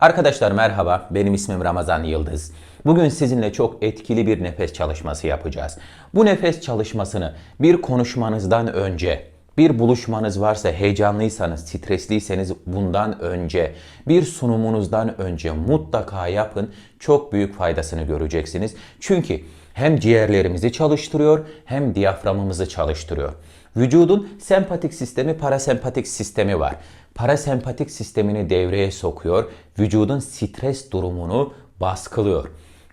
Arkadaşlar merhaba, benim ismim Ramazan Yıldız. Bugün sizinle çok etkili bir nefes çalışması yapacağız. Bu nefes çalışmasını bir konuşmanızdan önce, bir buluşmanız varsa, heyecanlıysanız, stresliyseniz bundan önce, bir sunumunuzdan önce mutlaka yapın. Çok büyük faydasını göreceksiniz. Çünkü hem ciğerlerimizi çalıştırıyor hem diyaframımızı çalıştırıyor. Vücudun sempatik sistemi, parasempatik sistemi var. Parasempatik sistemini devreye sokuyor, vücudun stres durumunu baskılıyor.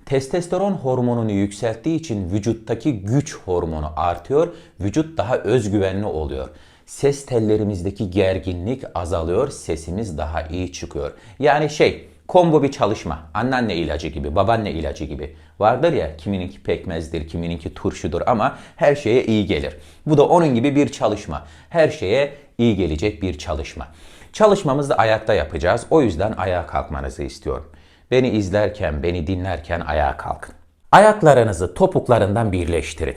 Testosteron hormonunu yükselttiği için vücuttaki güç hormonu artıyor, vücut daha özgüvenli oluyor. Ses tellerimizdeki gerginlik azalıyor, sesimiz daha iyi çıkıyor. Yani şey, Combo bir çalışma. Anneanne ilacı gibi, babaanne ilacı gibi. Vardır ya kimininki pekmezdir, kimininki turşudur ama her şeye iyi gelir. Bu da onun gibi bir çalışma. Her şeye iyi gelecek bir çalışma. Çalışmamızı ayakta yapacağız. O yüzden ayağa kalkmanızı istiyorum. Beni izlerken, beni dinlerken ayağa kalkın. Ayaklarınızı topuklarından birleştirin.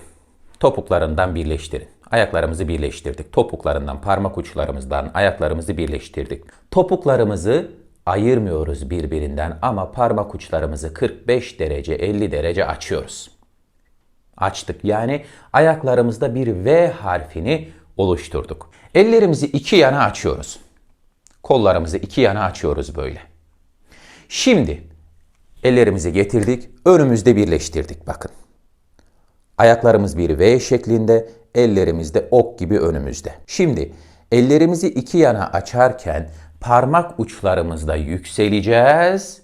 Topuklarından birleştirin. Ayaklarımızı birleştirdik. Topuklarından, parmak uçlarımızdan ayaklarımızı birleştirdik. Topuklarımızı ayırmıyoruz birbirinden ama parmak uçlarımızı 45 derece 50 derece açıyoruz. Açtık yani ayaklarımızda bir V harfini oluşturduk. Ellerimizi iki yana açıyoruz. Kollarımızı iki yana açıyoruz böyle. Şimdi ellerimizi getirdik, önümüzde birleştirdik bakın. Ayaklarımız bir V şeklinde, ellerimiz de ok gibi önümüzde. Şimdi ellerimizi iki yana açarken parmak uçlarımızda yükseleceğiz.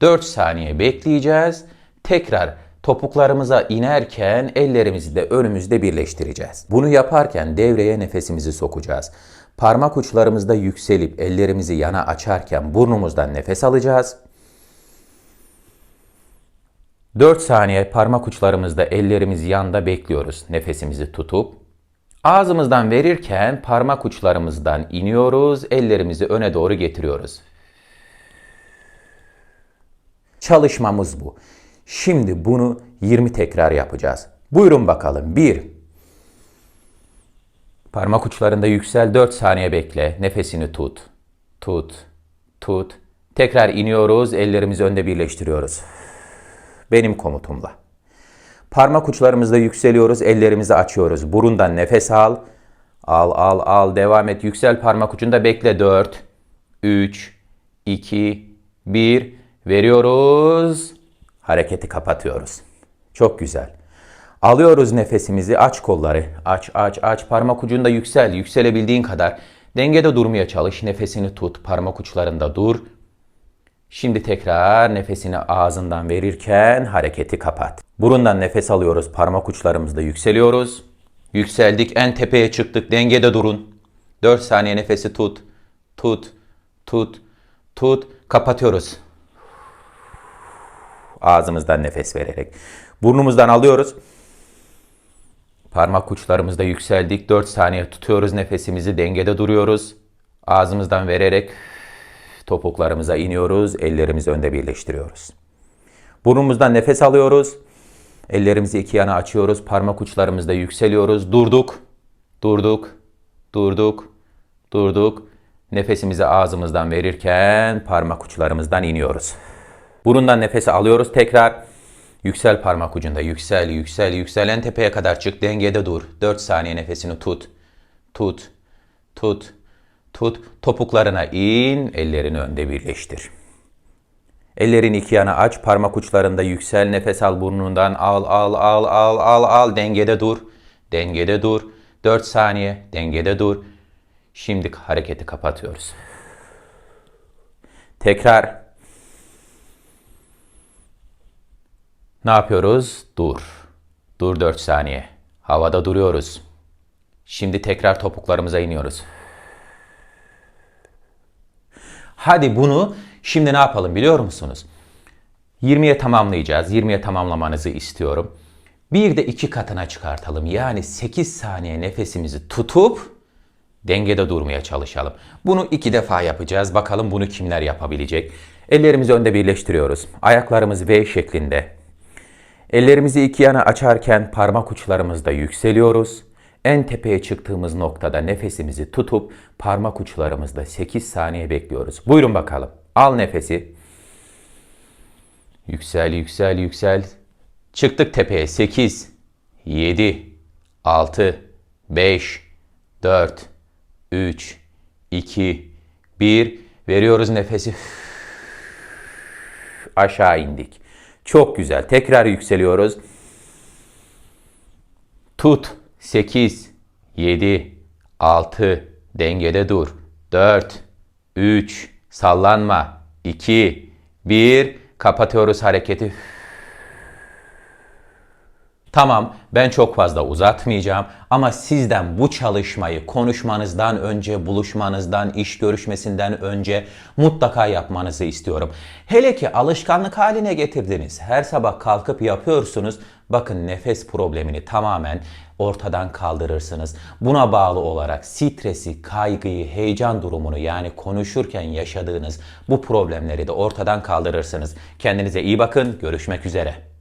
4 saniye bekleyeceğiz. Tekrar topuklarımıza inerken ellerimizi de önümüzde birleştireceğiz. Bunu yaparken devreye nefesimizi sokacağız. Parmak uçlarımızda yükselip ellerimizi yana açarken burnumuzdan nefes alacağız. 4 saniye parmak uçlarımızda ellerimiz yanda bekliyoruz nefesimizi tutup. Ağzımızdan verirken parmak uçlarımızdan iniyoruz, ellerimizi öne doğru getiriyoruz. Çalışmamız bu. Şimdi bunu 20 tekrar yapacağız. Buyurun bakalım. 1 Parmak uçlarında yüksel 4 saniye bekle. Nefesini tut. Tut. Tut. Tekrar iniyoruz. Ellerimizi önde birleştiriyoruz. Benim komutumla. Parmak uçlarımızda yükseliyoruz, ellerimizi açıyoruz. Burundan nefes al. Al, al, al. Devam et. Yüksel parmak ucunda bekle. 4, 3, 2, 1. Veriyoruz. Hareketi kapatıyoruz. Çok güzel. Alıyoruz nefesimizi. Aç kolları. Aç, aç, aç. Parmak ucunda yüksel. Yükselebildiğin kadar. Dengede durmaya çalış. Nefesini tut. Parmak uçlarında dur. Şimdi tekrar nefesini ağzından verirken hareketi kapat. Burundan nefes alıyoruz. Parmak uçlarımızda yükseliyoruz. Yükseldik. En tepeye çıktık. Dengede durun. 4 saniye nefesi tut. Tut. Tut. Tut. Kapatıyoruz. Ağzımızdan nefes vererek. Burnumuzdan alıyoruz. Parmak uçlarımızda yükseldik. 4 saniye tutuyoruz nefesimizi. Dengede duruyoruz. Ağzımızdan vererek Topuklarımıza iniyoruz, ellerimizi önde birleştiriyoruz. Burnumuzdan nefes alıyoruz. Ellerimizi iki yana açıyoruz, parmak uçlarımızda yükseliyoruz. Durduk, durduk, durduk, durduk. Nefesimizi ağzımızdan verirken parmak uçlarımızdan iniyoruz. Burundan nefesi alıyoruz tekrar. Yüksel parmak ucunda. Yüksel, yüksel, yüksel. En tepeye kadar çık. Dengede dur. 4 saniye nefesini tut. Tut. Tut. Tut, topuklarına in, ellerini önde birleştir. Ellerini iki yana aç, parmak uçlarında yüksel, nefes al burnundan, al, al, al, al, al, al, dengede dur, dengede dur. 4 saniye, dengede dur. Şimdi hareketi kapatıyoruz. Tekrar. Ne yapıyoruz? Dur. Dur 4 saniye. Havada duruyoruz. Şimdi tekrar topuklarımıza iniyoruz. Hadi bunu şimdi ne yapalım biliyor musunuz? 20'ye tamamlayacağız. 20'ye tamamlamanızı istiyorum. Bir de iki katına çıkartalım. Yani 8 saniye nefesimizi tutup dengede durmaya çalışalım. Bunu iki defa yapacağız. Bakalım bunu kimler yapabilecek? Ellerimizi önde birleştiriyoruz. Ayaklarımız V şeklinde. Ellerimizi iki yana açarken parmak uçlarımızda yükseliyoruz. En tepeye çıktığımız noktada nefesimizi tutup parmak uçlarımızda 8 saniye bekliyoruz. Buyurun bakalım. Al nefesi. Yüksel, yüksel, yüksel. Çıktık tepeye. 8, 7, 6, 5, 4, 3, 2, 1. Veriyoruz nefesi. Aşağı indik. Çok güzel. Tekrar yükseliyoruz. Tut. 8, 7, 6, dengede dur. 4, 3, sallanma. 2, 1, kapatıyoruz hareketi. Tamam, ben çok fazla uzatmayacağım ama sizden bu çalışmayı konuşmanızdan önce, buluşmanızdan, iş görüşmesinden önce mutlaka yapmanızı istiyorum. Hele ki alışkanlık haline getirdiniz. Her sabah kalkıp yapıyorsunuz. Bakın nefes problemini tamamen ortadan kaldırırsınız. Buna bağlı olarak stresi, kaygıyı, heyecan durumunu yani konuşurken yaşadığınız bu problemleri de ortadan kaldırırsınız. Kendinize iyi bakın. Görüşmek üzere.